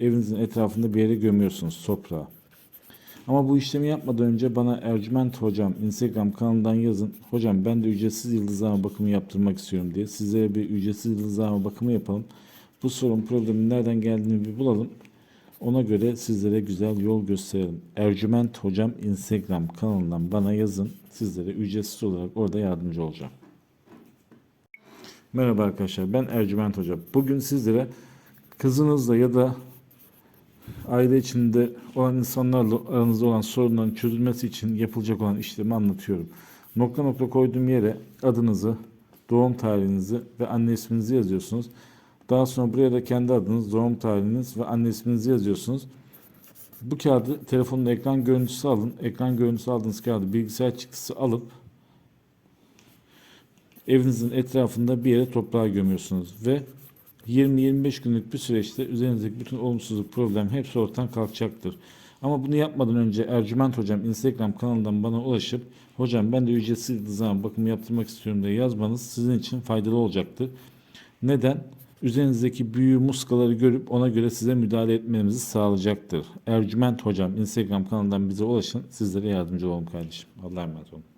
evinizin etrafında bir yere gömüyorsunuz toprağa. Ama bu işlemi yapmadan önce bana Ercüment Hocam Instagram kanalından yazın. Hocam ben de ücretsiz yıldızlama bakımı yaptırmak istiyorum diye. Sizlere bir ücretsiz yıldızlama bakımı yapalım. Bu sorun problemin nereden geldiğini bir bulalım. Ona göre sizlere güzel yol gösterelim. Ercüment Hocam Instagram kanalından bana yazın. Sizlere ücretsiz olarak orada yardımcı olacağım. Merhaba arkadaşlar ben Ercüment Hoca. Bugün sizlere kızınızla ya da aile içinde olan insanlarla aranızda olan sorunların çözülmesi için yapılacak olan işlemi anlatıyorum. Nokta nokta koyduğum yere adınızı, doğum tarihinizi ve anne isminizi yazıyorsunuz. Daha sonra buraya da kendi adınız, doğum tarihiniz ve anne isminizi yazıyorsunuz. Bu kağıdı telefonun ekran görüntüsü alın. Ekran görüntüsü aldığınız kağıdı bilgisayar çıktısı alıp evinizin etrafında bir yere toprağa gömüyorsunuz ve 20-25 günlük bir süreçte üzerinizdeki bütün olumsuzluk, problem hepsi ortadan kalkacaktır. Ama bunu yapmadan önce Ercüment Hocam Instagram kanalından bana ulaşıp hocam ben de ücretsiz zaman bakımı yaptırmak istiyorum diye yazmanız sizin için faydalı olacaktır. Neden? Üzerinizdeki büyü muskaları görüp ona göre size müdahale etmenizi sağlayacaktır. Ercüment Hocam Instagram kanalından bize ulaşın. Sizlere yardımcı olun kardeşim. Allah'a emanet olun.